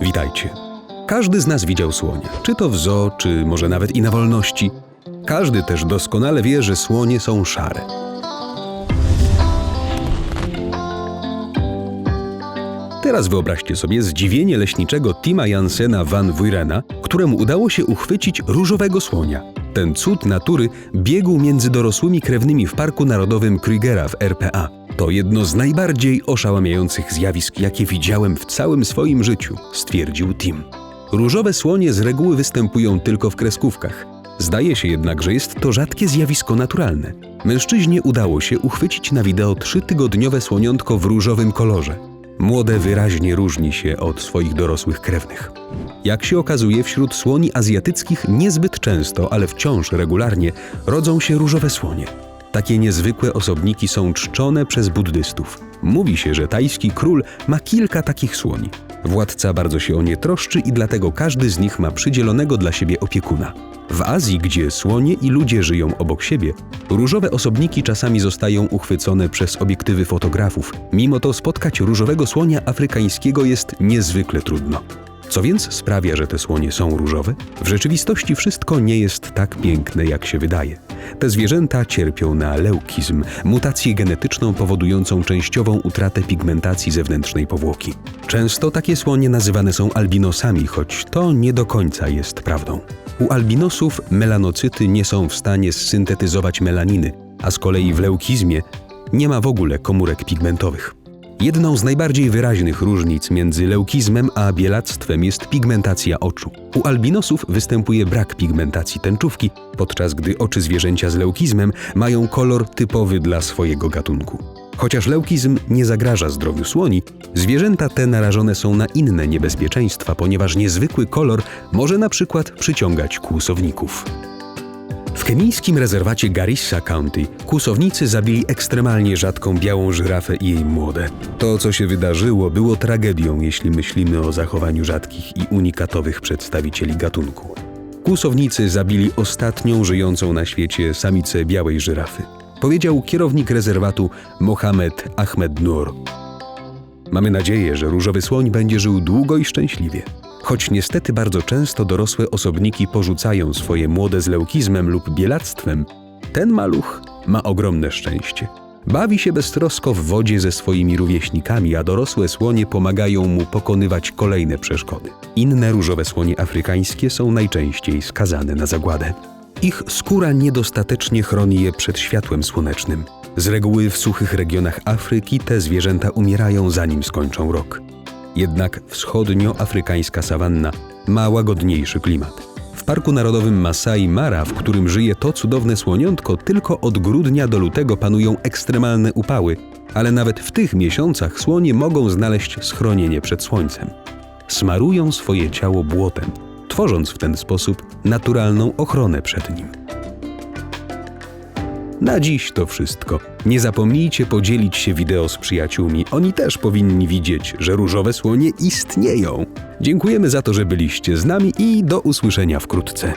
Witajcie. Każdy z nas widział słonia, czy to w zoo, czy może nawet i na wolności. Każdy też doskonale wie, że słonie są szare. Teraz wyobraźcie sobie zdziwienie leśniczego Tima Jansena van Wurena, któremu udało się uchwycić różowego słonia. Ten cud natury biegł między dorosłymi krewnymi w Parku Narodowym Krugera w RPA. To jedno z najbardziej oszałamiających zjawisk, jakie widziałem w całym swoim życiu, stwierdził Tim. Różowe słonie z reguły występują tylko w kreskówkach. Zdaje się jednak, że jest to rzadkie zjawisko naturalne. Mężczyźnie udało się uchwycić na wideo trzytygodniowe słoniątko w różowym kolorze. Młode wyraźnie różni się od swoich dorosłych krewnych. Jak się okazuje, wśród słoni azjatyckich niezbyt często, ale wciąż regularnie rodzą się różowe słonie. Takie niezwykłe osobniki są czczone przez buddystów. Mówi się, że tajski król ma kilka takich słoni. Władca bardzo się o nie troszczy i dlatego każdy z nich ma przydzielonego dla siebie opiekuna. W Azji, gdzie słonie i ludzie żyją obok siebie, różowe osobniki czasami zostają uchwycone przez obiektywy fotografów. Mimo to spotkać różowego słonia afrykańskiego jest niezwykle trudno. Co więc sprawia, że te słonie są różowe? W rzeczywistości wszystko nie jest tak piękne, jak się wydaje. Te zwierzęta cierpią na leukizm, mutację genetyczną powodującą częściową utratę pigmentacji zewnętrznej powłoki. Często takie słonie nazywane są albinosami, choć to nie do końca jest prawdą. U albinosów melanocyty nie są w stanie syntetyzować melaniny, a z kolei w leukizmie nie ma w ogóle komórek pigmentowych. Jedną z najbardziej wyraźnych różnic między leukizmem a bielactwem jest pigmentacja oczu. U albinosów występuje brak pigmentacji tęczówki, podczas gdy oczy zwierzęcia z leukizmem mają kolor typowy dla swojego gatunku. Chociaż leukizm nie zagraża zdrowiu słoni, zwierzęta te narażone są na inne niebezpieczeństwa, ponieważ niezwykły kolor może na przykład przyciągać kłusowników. W kemijskim rezerwacie Garissa County kłusownicy zabili ekstremalnie rzadką białą żyrafę i jej młode. To, co się wydarzyło, było tragedią, jeśli myślimy o zachowaniu rzadkich i unikatowych przedstawicieli gatunku. Kłusownicy zabili ostatnią żyjącą na świecie samicę białej żyrafy. Powiedział kierownik rezerwatu Mohamed Ahmed Nur. Mamy nadzieję, że różowy słoń będzie żył długo i szczęśliwie. Choć niestety bardzo często dorosłe osobniki porzucają swoje młode z leukizmem lub bielactwem, ten maluch ma ogromne szczęście. Bawi się beztrosko w wodzie ze swoimi rówieśnikami, a dorosłe słonie pomagają mu pokonywać kolejne przeszkody. Inne różowe słonie afrykańskie są najczęściej skazane na zagładę. Ich skóra niedostatecznie chroni je przed światłem słonecznym. Z reguły w suchych regionach Afryki te zwierzęta umierają zanim skończą rok. Jednak wschodnioafrykańska sawanna ma łagodniejszy klimat. W Parku Narodowym Masai Mara, w którym żyje to cudowne słoniątko, tylko od grudnia do lutego panują ekstremalne upały, ale nawet w tych miesiącach słonie mogą znaleźć schronienie przed słońcem. Smarują swoje ciało błotem, tworząc w ten sposób naturalną ochronę przed nim. Na dziś to wszystko. Nie zapomnijcie podzielić się wideo z przyjaciółmi. Oni też powinni widzieć, że różowe słonie istnieją. Dziękujemy za to, że byliście z nami i do usłyszenia wkrótce.